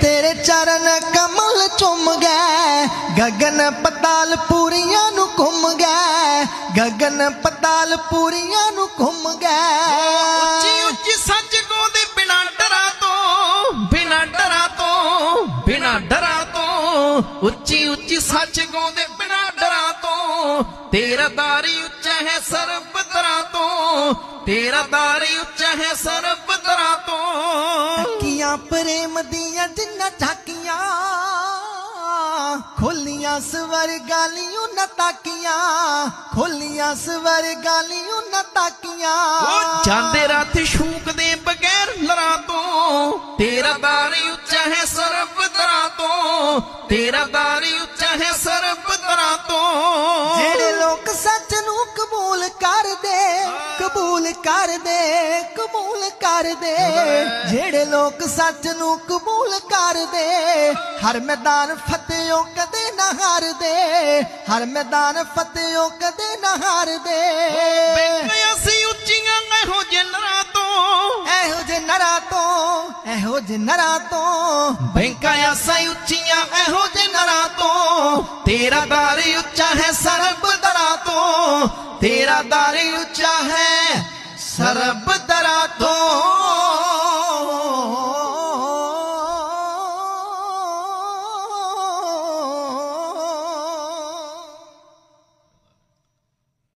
ਤੇਰੇ ਚਰਨ ਕਮਲ ਚੁੰਮ ਗਏ। ਗਗਨ ਪਤਾਲ ਪੂਰੀਆਂ ਨੂੰ ਘੁੰਮ ਗਏ। ਗਗਨ ਪਤਾਲ ਪੂਰੀਆਂ ਨੂੰ ਘੁੰਮ ਉੱਚੀ ਗਏ। ਉੱਚੀ ਸੱਚ ਗਾਉਂਦੇ ਬਿਨਾ ਡਰਾਂ ਤੋਂ, ਬਿਨਾ ਡਰਾ ਤੋਂ, ਬਿਨਾ ਡਰਾ ਤੋਂ। ਉੱਚੀ ਉੱਚੀ ਸੱਚ ਗਾਉਂਦੇ ਬਿਨਾ ਡਰਾ ਤੋਂ। ਤੇਰਾ ਦਾਰੀ ਉੱਚਾ ਹੈ ਸਰਬ ਤਰ੍ਹਾਂ ਤੋਂ। ਤੇਰਾ ਦਾਰੀ ਉੱਚਾ ਹੈ ਸਰਬ ਤਰ੍ਹਾਂ ਤੋਂ। ਤੱਕੀਆਂ ਪ੍ਰੇਮ ਦੀਆਂ ਜਿੰਨਾ ਝਾਕੀਆਂ, ਖੋਲੀਆਂ ਸਵਰ ਗਾਲੀਆਂ ਨਾ ਤਾਕੀਆਂ, ਖੋਲੀਆਂ ਸਵਰ ਗਾਲੀਆਂ ਨਾ ਤਾਕੀਆਂ। ਉਹ ਜਾਂਦੇ ਰਾਤ ਸ਼ੂਕਦੇ ਬਗੈਰ ਲਰਾਂ ਤੋਂ, ਤੇਰਾ ਦਾਰੀ ਉੱਚਾ ਹੈ ਸਰਬ ਦਰਾ ਤੋਂ, ਤੇਰਾ ਦਾਰੀ ਉੱਚਾ ਹੈ ਸਰਬ ਕਬੂਲ ਕਰਦੇ ਕਬੂਲ ਕਰਦੇ। ਜਿਹੜੇ ਲੋਕ ਸੱਚ ਨੂੰ ਕਬੂਲ ਕਰਦੇ ਹਰ ਮੈਦਾਨ ਫਤਿਹੋ ਕਦੇ ਨਾ ਹਾਰਦੇ। ਹਰ ਮੈਦਾਨ ਫਤਿਹੋ ਕਦੇ ਨਾ ਹਾਰਦੇ। ਬੈਠਿਆ ਸੀ ਉੱਚੀਆਂ ਇਹੋ ਜਨਰਾਂ ਤੋਂ ਇਹੋ ਜੇ ਨਰਾ ਤੋਂ ਇਹੋ ਜੇ ਨਰਾ ਤੋਂ। ਬੈਂਕਾਂ ਆਸਾਂ ਉੱਚੀਆਂ ਇਹੋ ਜਿਹੇ ਨਰਾਂ ਤੋਂ ਤੇਰਾ ਦਾਰੀ ਉੱਚਾ ਹੈ ਸਰਬ ਦਰਾਂ ਤੋਂ। ਤੇਰਾ ਦਾਰੀ ਉੱਚਾ ਹੈ ਸਰਬ ਦਰਾ ਤੋਂ।